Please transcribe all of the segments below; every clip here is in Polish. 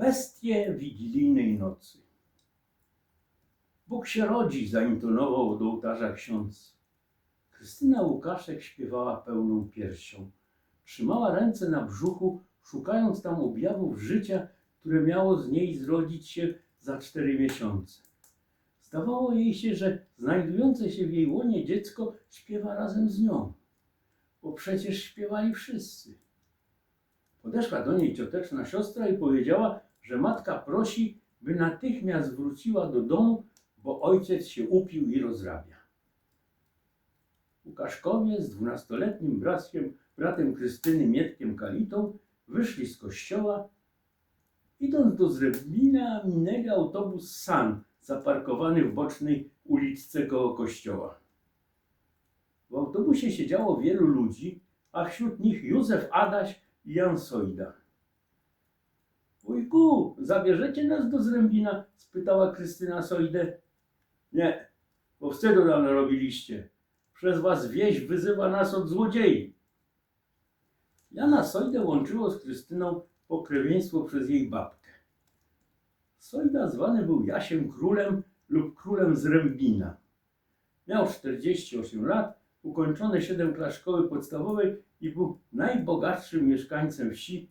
Bestie wigilijnej nocy. Bóg się rodzi, zaintonował do ołtarza ksiądz. Krystyna Łukaszek śpiewała pełną piersią. Trzymała ręce na brzuchu, szukając tam objawów życia, które miało z niej zrodzić się za cztery miesiące. Zdawało jej się, że znajdujące się w jej łonie dziecko śpiewa razem z nią, bo przecież śpiewali wszyscy. Podeszła do niej cioteczna siostra i powiedziała, że matka prosi, by natychmiast wróciła do domu, bo ojciec się upił i rozrabia. Łukaszkowie z dwunastoletnim bratkiem, bratem Krystyny Mietkiem Kalitą wyszli z kościoła. Idąc do Zrebina minęli autobus San zaparkowany w bocznej uliczce koło kościoła. W autobusie siedziało wielu ludzi, a wśród nich Józef Adaś i Jan Sojda. Wujku, zabierzecie nas do Zrębina? spytała Krystyna Sojdę. Nie, bo wstydu nam narobiliście. Przez was wieś wyzywa nas od złodziei. Jana Sojdę łączyło z Krystyną pokrewieństwo przez jej babkę. Sojda zwany był Jasiem Królem lub Królem Zrębina. Miał 48 lat, ukończone 7 klas szkoły podstawowej i był najbogatszym mieszkańcem wsi,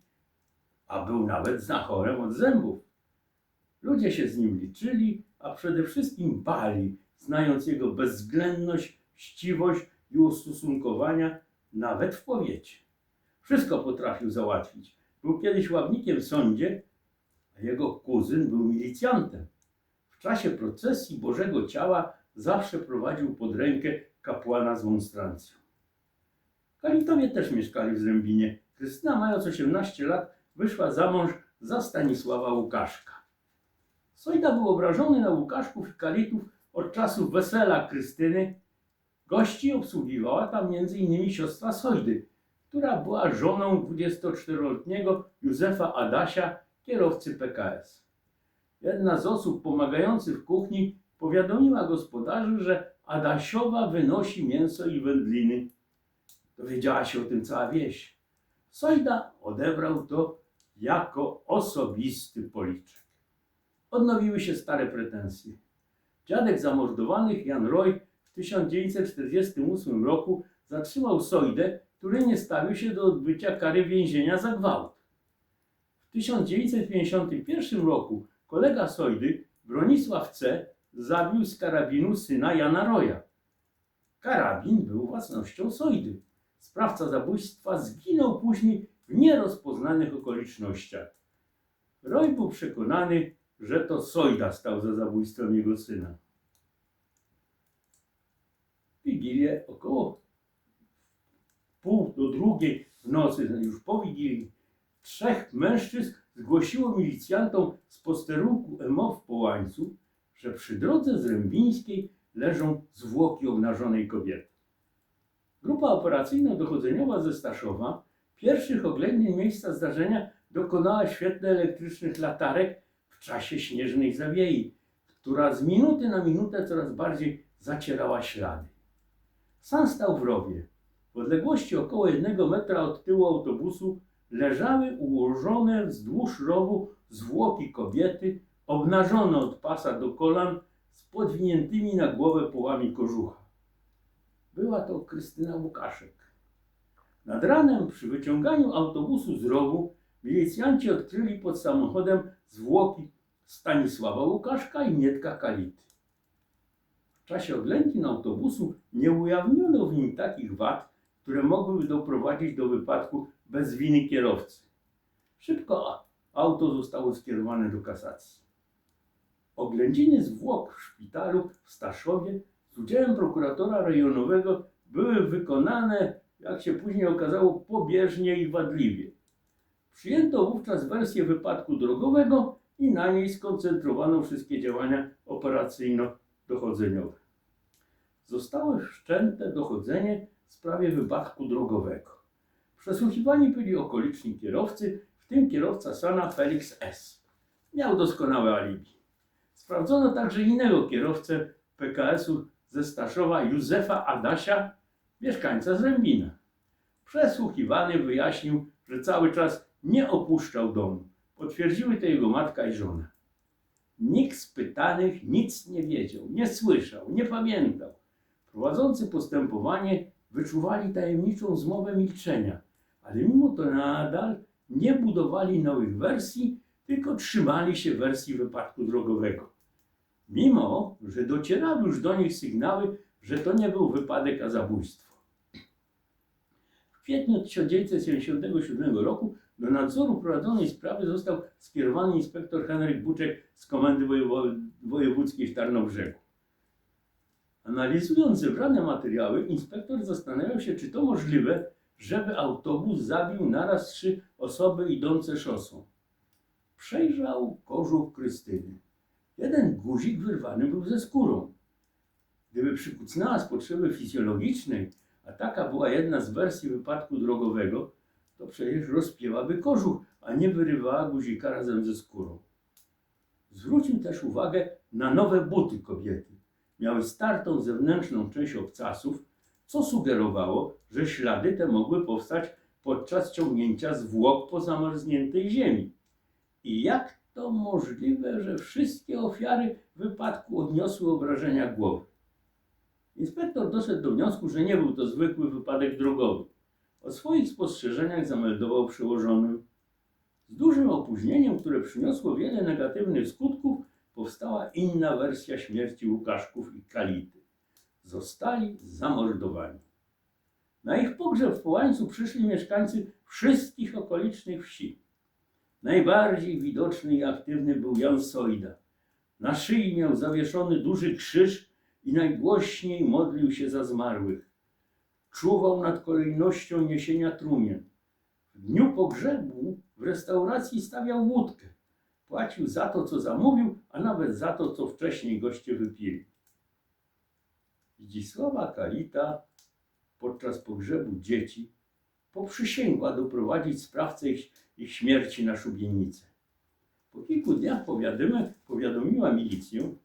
a był nawet znachorem od zębów. Ludzie się z nim liczyli, a przede wszystkim bali, znając jego bezwzględność, chciwość i ustosunkowania nawet w powiecie. Wszystko potrafił załatwić. Był kiedyś ławnikiem w sądzie, a jego kuzyn był milicjantem. W czasie procesji Bożego Ciała zawsze prowadził pod rękę kapłana z monstrancją. Kalitowie też mieszkali w Zrębinie. Krystyna, mając 18 lat, wyszła za mąż za Stanisława Łukaszka. Sojda był obrażony na Łukaszków i Kalitów od czasów wesela Krystyny. Gości obsługiwała tam m.in. siostra Sojdy, która była żoną 24-letniego Józefa Adasia, kierowcy PKS. Jedna z osób pomagających w kuchni powiadomiła gospodarzy, że Adasiowa wynosi mięso i wędliny. Dowiedziała się o tym cała wieś. Sojda odebrał to jako osobisty policzek. Odnowiły się stare pretensje. Dziadek zamordowanych, Jan Roy, w 1948 roku zatrzymał Sojdę, który nie stawił się do odbycia kary więzienia za gwałt. W 1951 roku kolega Sojdy, Bronisław C., zabił z karabinu syna Jana Roja. Karabin był własnością Sojdy. Sprawca zabójstwa zginął później w nierozpoznanych okolicznościach. Roy był przekonany, że to Sojda stał za zabójstwem jego syna. Wigilię około pół do drugiej w nocy, już po Wigilii, trzech mężczyzn zgłosiło milicjantom z posterunku MO w Połańcu, że przy drodze zrębińskiej leżą zwłoki obnażonej kobiety. Grupa operacyjno-dochodzeniowa ze Staszowa pierwszych oględzin miejsca zdarzenia dokonała świetle elektrycznych latarek w czasie śnieżnej zawiei, która z minuty na minutę coraz bardziej zacierała ślady. Sam stał w rowie. W odległości około jednego metra od tyłu autobusu leżały ułożone wzdłuż rowu zwłoki kobiety, obnażone od pasa do kolan, z podwiniętymi na głowę połami kożucha. Była to Krystyna Łukaszek. Nad ranem przy wyciąganiu autobusu z rowu milicjanci odkryli pod samochodem zwłoki Stanisława Łukaszka i Mietka Kality. W czasie oględzin autobusu nie ujawniono w nim takich wad, które mogłyby doprowadzić do wypadku bez winy kierowcy. Szybko auto zostało skierowane do kasacji. Oględziny zwłok w szpitalu w Staszowie udziałem prokuratora rejonowego były wykonane, jak się później okazało, pobieżnie i wadliwie. Przyjęto wówczas wersję wypadku drogowego i na niej skoncentrowano wszystkie działania operacyjno-dochodzeniowe. Zostało wszczęte dochodzenie w sprawie wypadku drogowego. Przesłuchiwani byli okoliczni kierowcy, w tym kierowca Sana Felix S. Miał doskonałe alibi. Sprawdzono także innego kierowcę PKS-u ze Staszowa Józefa Adasia, mieszkańca Zrębina. Przesłuchiwany wyjaśnił, że cały czas nie opuszczał domu. Potwierdziły to jego matka i żona. Nikt z pytanych nic nie wiedział, nie słyszał, nie pamiętał. Prowadzący postępowanie wyczuwali tajemniczą zmowę milczenia, ale mimo to nadal nie budowali nowych wersji, tylko trzymali się wersji wypadku drogowego. Mimo, że docierały już do nich sygnały, że to nie był wypadek, a zabójstwo. W kwietniu 1977 roku do nadzoru prowadzonej sprawy został skierowany inspektor Henryk Buczek z Komendy Wojewódzkiej w Tarnobrzegu. Analizując zebrane materiały, inspektor zastanawiał się, czy to możliwe, żeby autobus zabił naraz trzy osoby idące szosą. Przejrzał kożuch Krystyny. Jeden guzik wyrwany był ze skórą. Gdyby przykucnęła z potrzeby fizjologicznej, a taka była jedna z wersji wypadku drogowego, to przecież rozpięłaby kożuch, a nie wyrywała guzika razem ze skórą. Zwrócił też uwagę na nowe buty kobiety. Miały startą zewnętrzną część obcasów, co sugerowało, że ślady te mogły powstać podczas ciągnięcia zwłok po zamarzniętej ziemi. I jak to możliwe, że wszystkie ofiary wypadku odniosły obrażenia głowy? Inspektor doszedł do wniosku, że nie był to zwykły wypadek drogowy. O swoich spostrzeżeniach zameldował przełożonym. Z dużym opóźnieniem, które przyniosło wiele negatywnych skutków, powstała inna wersja śmierci Łukaszków i Kality. Zostali zamordowani. Na ich pogrzeb w Połańcu przyszli mieszkańcy wszystkich okolicznych wsi. Najbardziej widoczny i aktywny był Jan Sojda. Na szyi miał zawieszony duży krzyż i najgłośniej modlił się za zmarłych. Czuwał nad kolejnością niesienia trumien. W dniu pogrzebu w restauracji stawiał wódkę. Płacił za to, co zamówił, a nawet za to, co wcześniej goście wypili. Zdzisława Kalita podczas pogrzebu dzieci poprzysięgła doprowadzić sprawcę ich, ich śmierci na szubienicę. Po kilku dniach powiadomiła, milicję,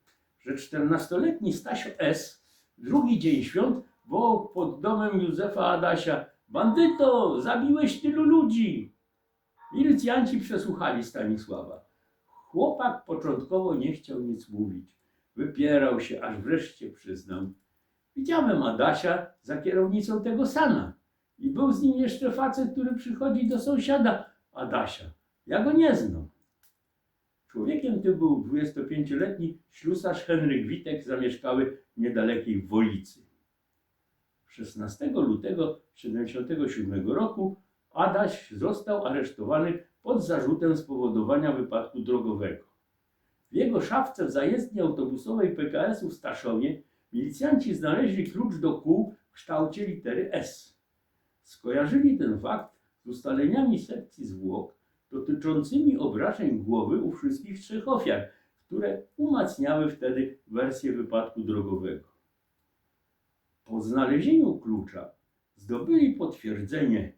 że 14-letni Stasio S. drugi dzień świąt wołał pod domem Józefa Adasia Bandyto, zabiłeś tylu ludzi! Milicjanci przesłuchali Stanisława. Chłopak początkowo nie chciał nic mówić. Wypierał się, aż wreszcie przyznał. Widziałem Adasia za kierownicą tego sana. I był z nim jeszcze facet, który przychodzi do sąsiada Adasia. Ja go nie znam. Człowiekiem tym był 25-letni ślusarz Henryk Witek, zamieszkały niedalekiej Wolicy. 16 lutego 1977 roku Adaś został aresztowany pod zarzutem spowodowania wypadku drogowego. W jego szafce w zajezdni autobusowej PKS-u w Staszowie milicjanci znaleźli klucz do kół w kształcie litery S. Skojarzyli ten fakt z ustaleniami sekcji zwłok dotyczącymi obrażeń głowy u wszystkich trzech ofiar, które umacniały wtedy wersję wypadku drogowego. Po znalezieniu klucza zdobyli potwierdzenie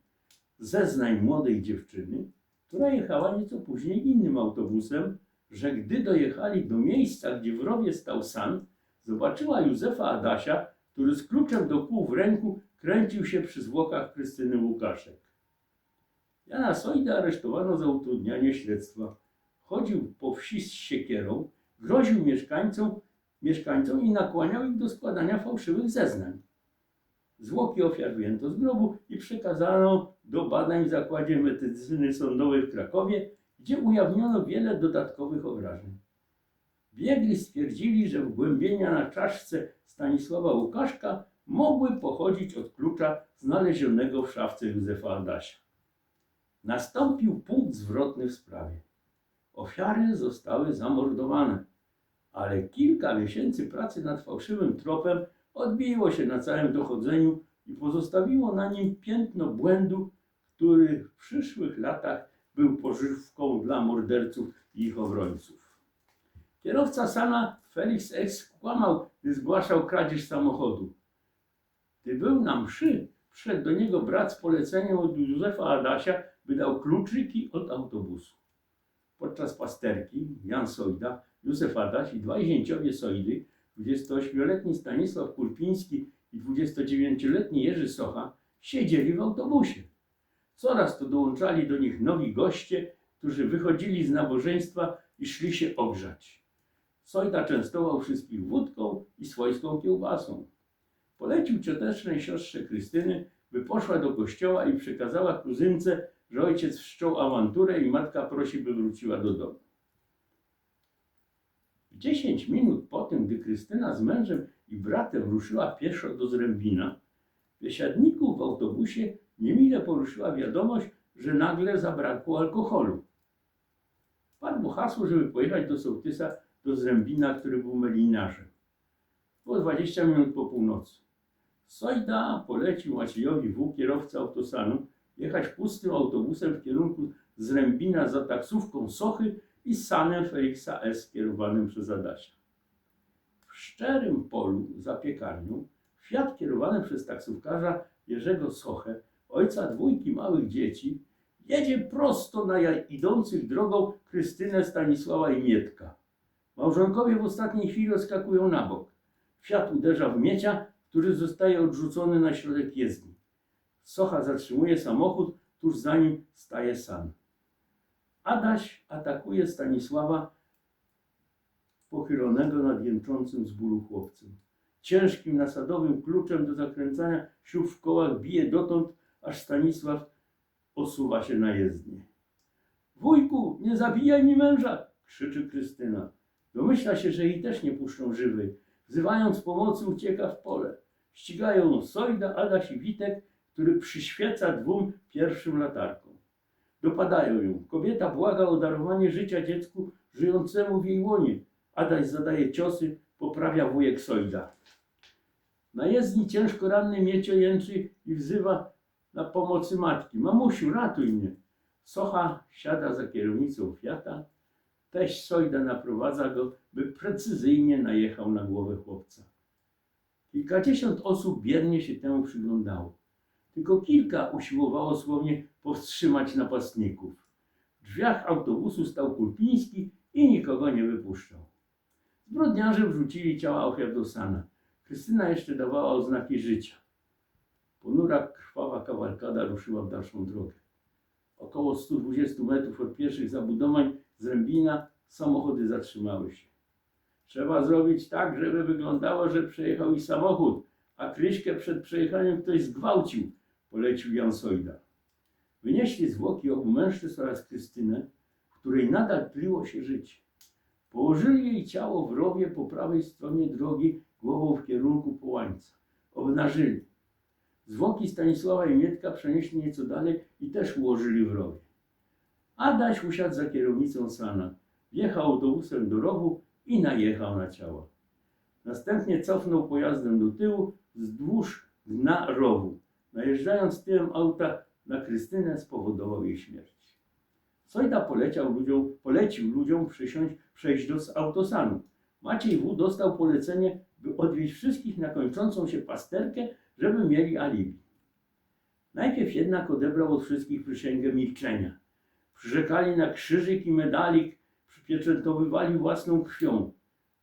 zeznań młodej dziewczyny, która jechała nieco później innym autobusem, że gdy dojechali do miejsca, gdzie w rowie stał san, zobaczyła Józefa Adasia, który z kluczem do kół w ręku kręcił się przy zwłokach Krystyny Łukaszek. Jana Sojda aresztowano za utrudnianie śledztwa. Chodził po wsi z siekierą, groził mieszkańcom, mieszkańcom i nakłaniał ich do składania fałszywych zeznań. Zwłoki ofiar wyjęto z grobu i przekazano do badań w Zakładzie Medycyny Sądowej w Krakowie, gdzie ujawniono wiele dodatkowych obrażeń. Biegli stwierdzili, że wgłębienia na czaszce Stanisława Łukaszka mogły pochodzić od klucza znalezionego w szafce Józefa Adasia. Nastąpił punkt zwrotny w sprawie. Ofiary zostały zamordowane, ale kilka miesięcy pracy nad fałszywym tropem odbiło się na całym dochodzeniu i pozostawiło na nim piętno błędu, który w przyszłych latach był pożywką dla morderców i ich obrońców. Kierowca Sana Felix X kłamał, gdy zgłaszał kradzież samochodu. Gdy był na mszy, przyszedł do niego brat z poleceniem od Józefa Adasia, by dał kluczyki od autobusu. Podczas pasterki Jan Sojda, Józef Adaś i dwaj zięciowie Sojdy, 28-letni Stanisław Kurpiński i 29-letni Jerzy Socha, siedzieli w autobusie. Coraz to dołączali do nich nowi goście, którzy wychodzili z nabożeństwa i szli się ogrzać. Sojda częstował wszystkich wódką i swojską kiełbasą. Polecił ciotecznej siostrze Krystyny, by poszła do kościoła i przekazała kuzynce, że ojciec wszczął awanturę i matka prosi, by wróciła do domu. 10 minut po tym, gdy Krystyna z mężem i bratem ruszyła pieszo do Zrębina, biesiadników w autobusie niemile poruszyła wiadomość, że nagle zabrakło alkoholu. Padło hasło, żeby pojechać do sołtysa do Zrębina, który był melinarzem. Było 20 minut po północy. Sojda polecił Maciejowi W., kierowca autosanu, jechać pustym autobusem w kierunku Zrębina za taksówką Sochy i sanem Feliksa S. kierowanym przez Adasia. W szczerym polu za piekarnią Fiat kierowany przez taksówkarza Jerzego Sochę, ojca dwójki małych dzieci, jedzie prosto na idących drogą Krystynę, Stanisława i Mietka. Małżonkowie w ostatniej chwili odskakują na bok. Fiat uderza w Miecia, który zostaje odrzucony na środek jezdni. Socha zatrzymuje samochód, tuż za nim staje sam. Adaś atakuje Stanisława pochylonego nad jęczącym z bólu chłopcem. Ciężkim nasadowym kluczem do zakręcania śrub w kołach bije dotąd, aż Stanisław osuwa się na jezdnię. Wujku, nie zabijaj mi męża! krzyczy Krystyna. Domyśla się, że jej też nie puszczą żywej. Wzywając pomocy ucieka w pole. Ścigają ją Sojda, Adaś i Witek, który przyświeca dwóm pierwszym latarkom. Dopadają ją. Kobieta błaga o darowanie życia dziecku żyjącemu w jej łonie. Adaś zadaje ciosy, poprawia wujek Sojda. Na jezdni ciężko ranny Miecio jęczy i wzywa na pomocy matki. Mamusiu, ratuj mnie. Socha siada za kierownicą Fiata. Teść Sojda naprowadza go, by precyzyjnie najechał na głowę chłopca. Kilkadziesiąt osób biernie się temu przyglądało. Tylko kilka usiłowało słownie powstrzymać napastników. W drzwiach autobusu stał Kulpiński i nikogo nie wypuszczał. Zbrodniarze wrzucili ciała ofiar do sana. Krystyna jeszcze dawała oznaki życia. Ponura, krwawa kawalkada ruszyła w dalszą drogę. Około 120 metrów od pierwszych zabudowań z Rębina samochody zatrzymały się. Trzeba zrobić tak, żeby wyglądało, że przejechał i samochód, a Kryśkę przed przejechaniem ktoś zgwałcił, polecił Jan Sojda. Wynieśli zwłoki obu mężczyzn oraz Krystynę, w której nadal tliło się życie. Położyli jej ciało w rowie po prawej stronie drogi, głową w kierunku połańca. Obnażyli. Zwłoki Stanisława i Mietka przenieśli nieco dalej i też ułożyli w rowie. Adaś usiadł za kierownicą sana. Wjechał autobusem do rowu i najechał na ciało. Następnie cofnął pojazdem do tyłu wzdłuż dna rowu. Najeżdżając tyłem auta na Krystynę spowodował jej śmierć. Sojda poleciał ludziom, polecił ludziom przysiąść, przejść do autosanu. Maciej W. dostał polecenie, by odwieźć wszystkich na kończącą się pasterkę, żeby mieli alibi. Najpierw jednak odebrał od wszystkich przysięgę milczenia. Przyrzekali na krzyżyk i medalik, przypieczętowywali własną krwią.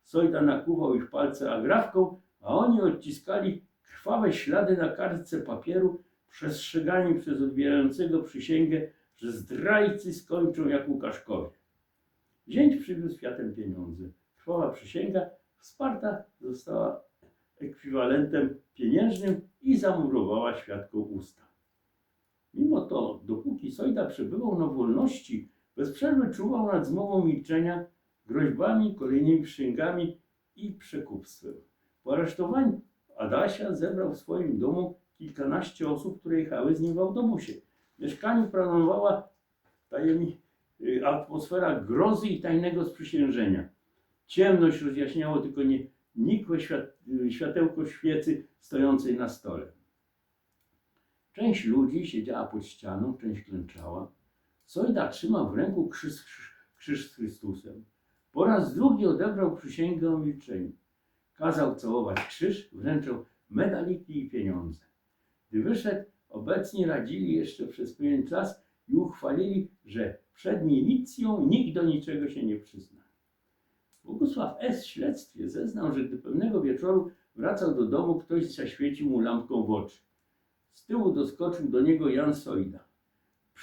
Sojda nakłuwał ich palce agrafką, a oni odciskali krwawe ślady na kartce papieru, przestrzegani przez odbierającego przysięgę, że zdrajcy skończą jak Łukaszkowie. Wzięć przywiózł Fiatem pieniądze. Krwawa przysięga wsparta została ekwiwalentem pieniężnym i zamurowała świadkom usta. Mimo to, dopóki Sojda przebywał na wolności, bez przerwy czuwał nad zmową milczenia, groźbami, kolejnymi przysięgami i przekupstwem. Po aresztowaniu Adasia zebrał w swoim domu kilkanaście osób, które jechały z nim w autobusie. W mieszkaniu panowała tajemni- y, atmosfera grozy i tajnego sprzysiężenia. Ciemność rozjaśniało tylko nie, nikłe y, światełko świecy stojącej na stole. Część ludzi siedziała pod ścianą, część klęczała. Sojda trzymał w ręku krzyż, krzyż z Chrystusem. Po raz drugi odebrał przysięgę o milczeniu. Kazał całować krzyż, wręczał medaliki i pieniądze. Gdy wyszedł, obecni radzili jeszcze przez pewien czas i uchwalili, że przed milicją nikt do niczego się nie przyzna. Bogusław S. w śledztwie zeznał, że gdy pewnego wieczoru wracał do domu, ktoś zaświecił mu lampką w oczy. Z tyłu doskoczył do niego Jan Sojda.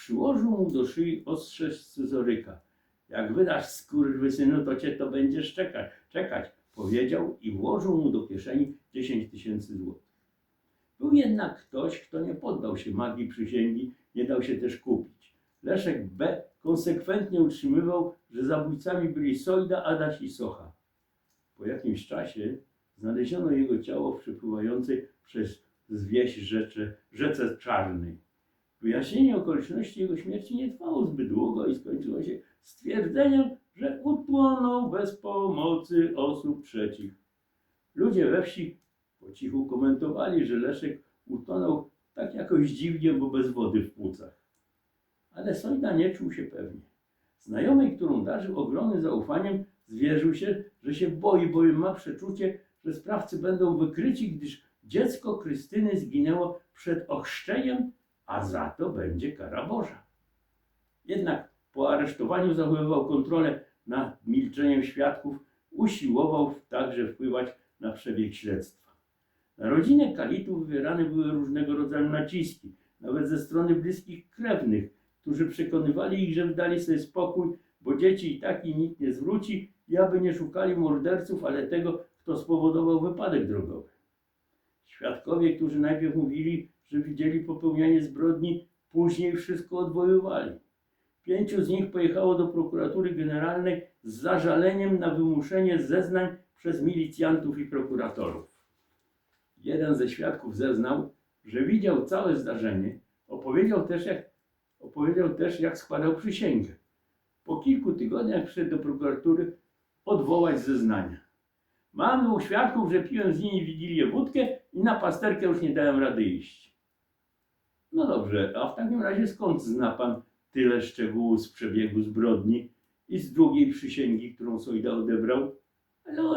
Przyłożył mu do szyi ostrze scyzoryka. Jak wydasz skurwysynu, to cię to będziesz czekać, czekać, powiedział i włożył mu do kieszeni 10 tysięcy złotych. Był jednak ktoś, kto nie poddał się magii przysięgi, nie dał się też kupić. Leszek B. konsekwentnie utrzymywał, że zabójcami byli Sojda, Adaś i Socha. Po jakimś czasie znaleziono jego ciało w przepływającej przez zwieś rzece, rzece Czarnej. Wyjaśnienie okoliczności jego śmierci nie trwało zbyt długo i skończyło się stwierdzeniem, że utłonął bez pomocy osób trzecich. Ludzie we wsi po cichu komentowali, że Leszek utonął tak jakoś dziwnie, bo bez wody w płucach. Ale Sojda nie czuł się pewnie. Znajomej, którą darzył ogromnym zaufaniem, zwierzył się, że się boi, bowiem ma przeczucie, że sprawcy będą wykryci, gdyż dziecko Krystyny zginęło przed ochrzczeniem, a za to będzie kara Boża. Jednak po aresztowaniu zachowywał kontrolę nad milczeniem świadków, usiłował także wpływać na przebieg śledztwa. Na rodzinę Kalitów wywierane były różnego rodzaju naciski, nawet ze strony bliskich krewnych, którzy przekonywali ich, że dali sobie spokój, bo dzieci i tak im nikt nie zwróci i aby nie szukali morderców, ale tego, kto spowodował wypadek drogowy. Świadkowie, którzy najpierw mówili, że widzieli popełnianie zbrodni, później wszystko odwoływali. Pięciu z nich pojechało do prokuratury generalnej z zażaleniem na wymuszenie zeznań przez milicjantów i prokuratorów. Jeden ze świadków zeznał, że widział całe zdarzenie, opowiedział też, jak, opowiedział też, jak składał przysięgę. Po kilku tygodniach przyszedł do prokuratury odwołać zeznania. Mam dwóch świadków, że piłem z nimi Wigilię wódkę i na pasterkę już nie dałem rady iść. No dobrze, a w takim razie skąd zna pan tyle szczegółów z przebiegu zbrodni i z drugiej przysięgi, którą Sojda odebrał?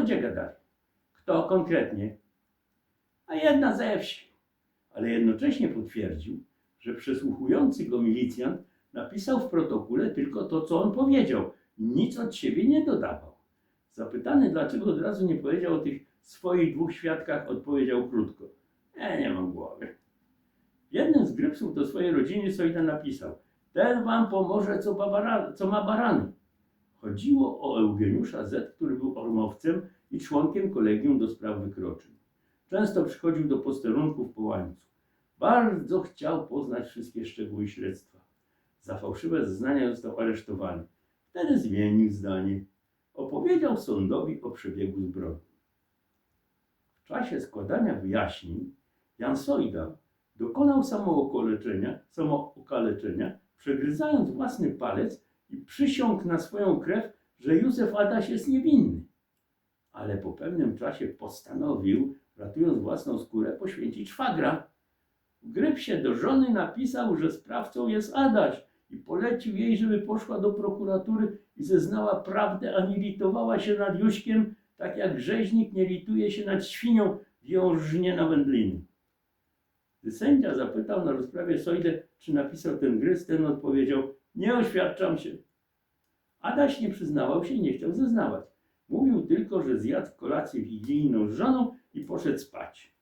Gdzie gadali? Kto konkretnie? A jedna ze wsi. Ale jednocześnie potwierdził, że przesłuchujący go milicjant napisał w protokole tylko to, co on powiedział. Nic od siebie nie dodawał. Zapytany, dlaczego od razu nie powiedział o tych swoich dwóch świadkach, odpowiedział krótko. Ja nie mam głowy. Jednym z grypsów do swojej rodziny Sojda napisał Ten wam pomoże, co, babara, co ma barany. Chodziło o Eugeniusza Z., który był ormowcem i członkiem kolegium do spraw wykroczeń. Często przychodził do posterunków po łańcu. Bardzo chciał poznać wszystkie szczegóły śledztwa. Za fałszywe zeznania został aresztowany. Wtedy zmienił zdanie. Opowiedział sądowi o przebiegu zbrodni. W czasie składania wyjaśnień Jan Sojda dokonał samookaleczenia, samookaleczenia, przegryzając własny palec i przysiągł na swoją krew, że Józef Adaś jest niewinny. Ale po pewnym czasie postanowił, ratując własną skórę, poświęcić szwagra. W grypsie do żony napisał, że sprawcą jest Adaś i polecił jej, żeby poszła do prokuratury i zeznała prawdę, a nie litowała się nad Juśkiem, tak jak rzeźnik nie lituje się nad świnią w jążnie na wędliny. Sędzia zapytał na rozprawie Sojdę, czy napisał ten gryz, ten odpowiedział, nie oświadczam się. Adaś nie przyznawał się i nie chciał zeznawać. Mówił tylko, że zjadł kolację wigilijną z żoną i poszedł spać.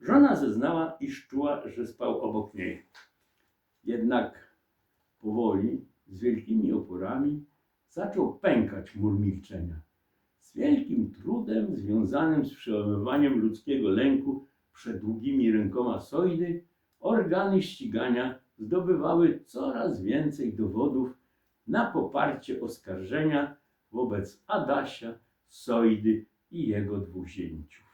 Żona zeznała, iż czuła, że spał obok niej. Jednak powoli, z wielkimi oporami, zaczął pękać mur milczenia. Z wielkim trudem związanym z przełamywaniem ludzkiego lęku przed długimi rękoma Sojdy, organy ścigania zdobywały coraz więcej dowodów na poparcie oskarżenia wobec Adasia, Sojdy i jego dwóch zięciów.